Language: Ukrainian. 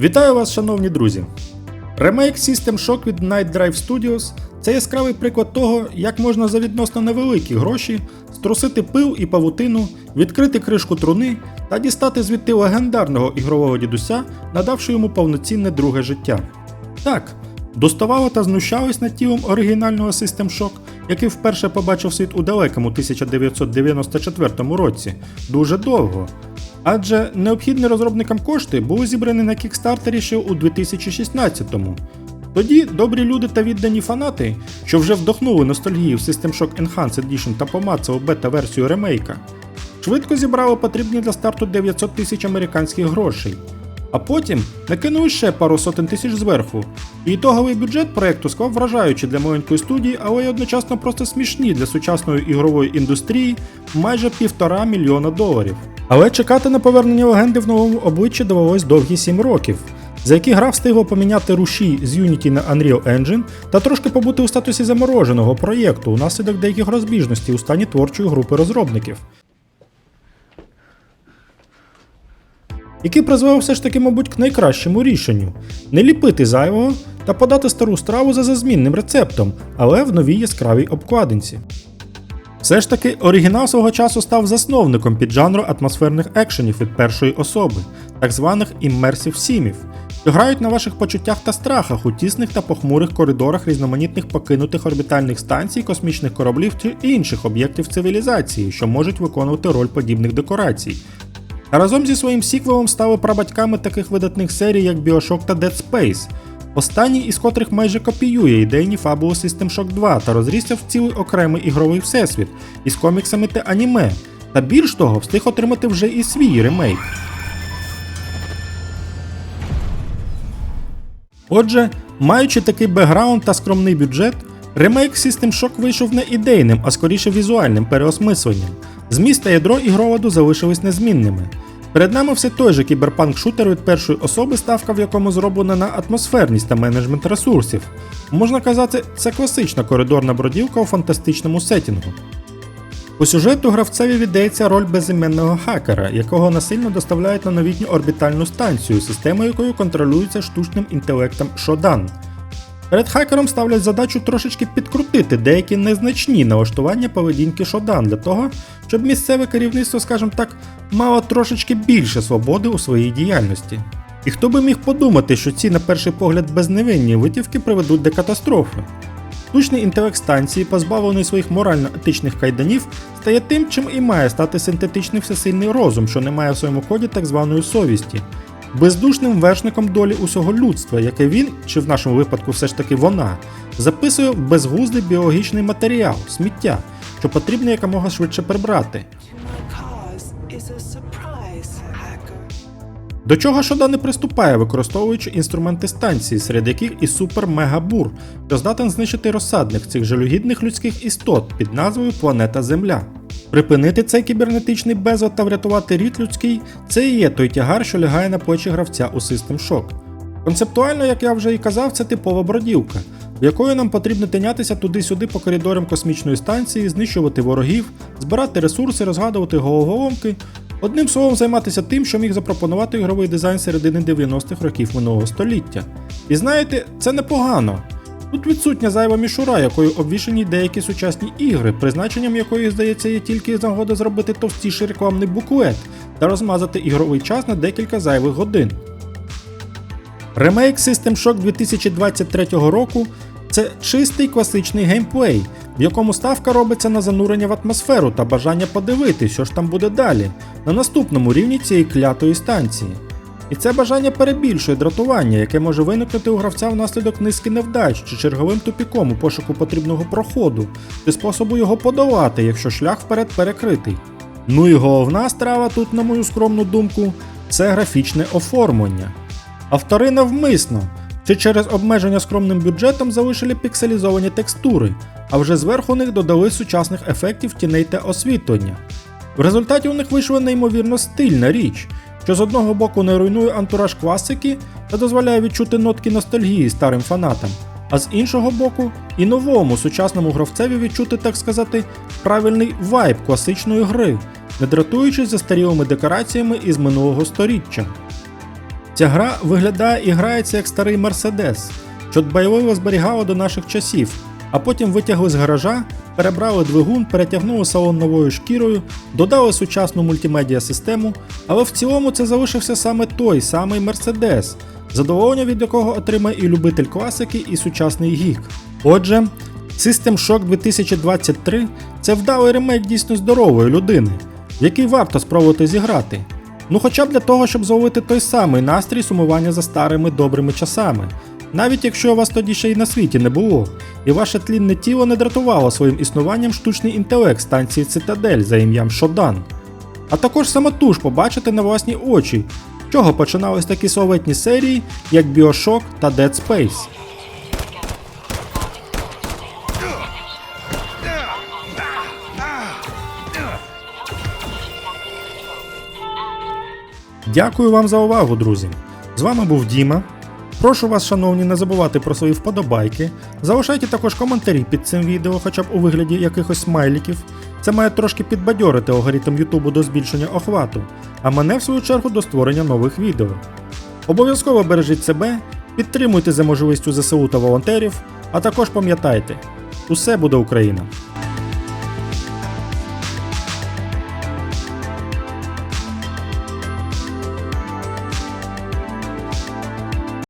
Вітаю вас, шановні друзі! Ремейк System Shock від Night Drive Studios це яскравий приклад того, як можна за відносно невеликі гроші струсити пил і павутину, відкрити кришку труни та дістати звідти легендарного ігрового дідуся, надавши йому повноцінне друге життя. Так, доставало та знущались над тілом оригінального System Shock, який вперше побачив світ у далекому 1994 році, дуже довго. Адже необхідні розробникам кошти були зібрані на кікстартері ще у 2016-му. Тоді добрі люди та віддані фанати, що вже вдохнули ностальгію в System Shock Enhanced Edition та помацали бета-версію ремейка, швидко зібрали потрібні для старту 900 тисяч американських грошей. А потім накинули ще пару сотень тисяч зверху. І ітоговий бюджет проекту склав вражаючи для маленької студії, але й одночасно просто смішні для сучасної ігрової індустрії майже півтора мільйона доларів. Але чекати на повернення легенди в новому обличчі довелось довгі 7 років, за які гра встигла поміняти руші з Unity на Unreal Engine та трошки побути у статусі замороженого проєкту унаслідок деяких розбіжностей у стані творчої групи розробників. Який призвели все ж таки, мабуть, к найкращому рішенню не ліпити зайвого та подати стару страву за зазмінним рецептом, але в новій яскравій обкладинці. Все ж таки, оригінал свого часу став засновником піджанру атмосферних екшенів від першої особи, так званих іммерсів сімів, що грають на ваших почуттях та страхах у тісних та похмурих коридорах різноманітних покинутих орбітальних станцій, космічних кораблів чи інших об'єктів цивілізації, що можуть виконувати роль подібних декорацій, разом зі своїм сіквелом стали прабатьками таких видатних серій, як Bioshock та Dead Space, останній із котрих майже копіює ідейні фабули System Shock 2 та розрісся в цілий окремий ігровий всесвіт із коміксами та аніме, та більш того, встиг отримати вже і свій ремейк. Отже, маючи такий бекграунд та скромний бюджет, ремейк System Shock вийшов не ідейним, а скоріше візуальним переосмисленням. Зміст та ядро ігроводу залишились незмінними. Перед нами все той же кіберпанк-шутер від першої особи, ставка в якому зроблена на атмосферність та менеджмент ресурсів. Можна казати, це класична коридорна бродівка у фантастичному сетінгу. У сюжету гравцеві віддається роль безіменного хакера, якого насильно доставляють на новітню орбітальну станцію, система якої контролюється штучним інтелектом Shodan. Перед хакером ставлять задачу трошечки підкрутити деякі незначні налаштування поведінки Shodan для того, щоб місцеве керівництво, скажімо так, мало трошечки більше свободи у своїй діяльності. І хто би міг подумати, що ці, на перший погляд, безневинні витівки приведуть до катастрофи. Штучний інтелект станції, позбавлений своїх морально-етичних кайданів, стає тим, чим і має стати синтетичний всесильний розум, що не має в своєму коді так званої совісті, бездушним вершником долі усього людства, яке він, чи в нашому випадку все ж таки вона, записує в безглуздий біологічний матеріал, сміття, що потрібно якомога швидше прибрати. До чого Шода не приступає, використовуючи інструменти станції, серед яких і супер-мегабур, що здатен знищити розсадник цих жалюгідних людських істот під назвою Планета Земля. Припинити цей кібернетичний безлад та врятувати рід людський це і є той тягар, що лягає на плечі гравця у System Shock. Концептуально, як я вже і казав, це типова бродівка, в якої нам потрібно тинятися туди-сюди по коридорам космічної станції, знищувати ворогів, збирати ресурси, розгадувати головоломки, одним словом займатися тим, що міг запропонувати ігровий дизайн середини 90-х років минулого століття. І знаєте, це непогано. Тут відсутня зайва мішура, якою обвішані деякі сучасні ігри, призначенням якої, здається, є тільки нагода зробити товстіший рекламний буклет та розмазати ігровий час на декілька зайвих годин. Ремейк System Shock 2023 року це чистий класичний геймплей, в якому ставка робиться на занурення в атмосферу та бажання подивитись, що ж там буде далі, на наступному рівні цієї клятої станції. І це бажання перебільшує дратування, яке може виникнути у гравця внаслідок низки невдач чи черговим тупіком у пошуку потрібного проходу, чи способу його подолати, якщо шлях вперед перекритий. Ну і головна страва тут, на мою скромну думку, це графічне оформлення. Автори навмисно чи через обмеження скромним бюджетом залишили пікселізовані текстури, а вже зверху них додали сучасних ефектів тіней та освітлення. В результаті у них вийшла неймовірно стильна річ, що з одного боку не руйнує антураж класики та дозволяє відчути нотки ностальгії старим фанатам, а з іншого боку, і новому сучасному гравцеві відчути, так сказати, правильний вайб класичної гри, не дратуючись застарілими декораціями із минулого сторіччя. Ця гра виглядає і грається як старий Мерседес, що дбайливо зберігало до наших часів, а потім витягли з гаража, перебрали двигун, перетягнули салон новою шкірою, додали сучасну мультимедіа систему, але в цілому це залишився саме той самий Мерседес, задоволення від якого отримає і любитель класики, і сучасний гік. Отже, System Shock 2023 це вдалий ремейк дійсно здорової людини, в який варто спробувати зіграти. Ну хоча б для того, щоб зловити той самий настрій сумування за старими добрими часами, навіть якщо вас тоді ще й на світі не було, і ваше тлінне тіло не дратувало своїм існуванням штучний інтелект станції Цитадель за ім'ям Шодан. А також самотуж побачити на власні очі, чого починались такі славетні серії, як Bioshock та Dead Space. Дякую вам за увагу, друзі. З вами був Діма. Прошу вас, шановні, не забувати про свої вподобайки. Залишайте також коментарі під цим відео, хоча б у вигляді якихось смайліків. Це має трошки підбадьорити алгоритм Ютубу до збільшення охвату, а мене в свою чергу до створення нових відео. Обов'язково бережіть себе, підтримуйте за можливістю ЗСУ та волонтерів, а також пам'ятайте, усе буде Україна!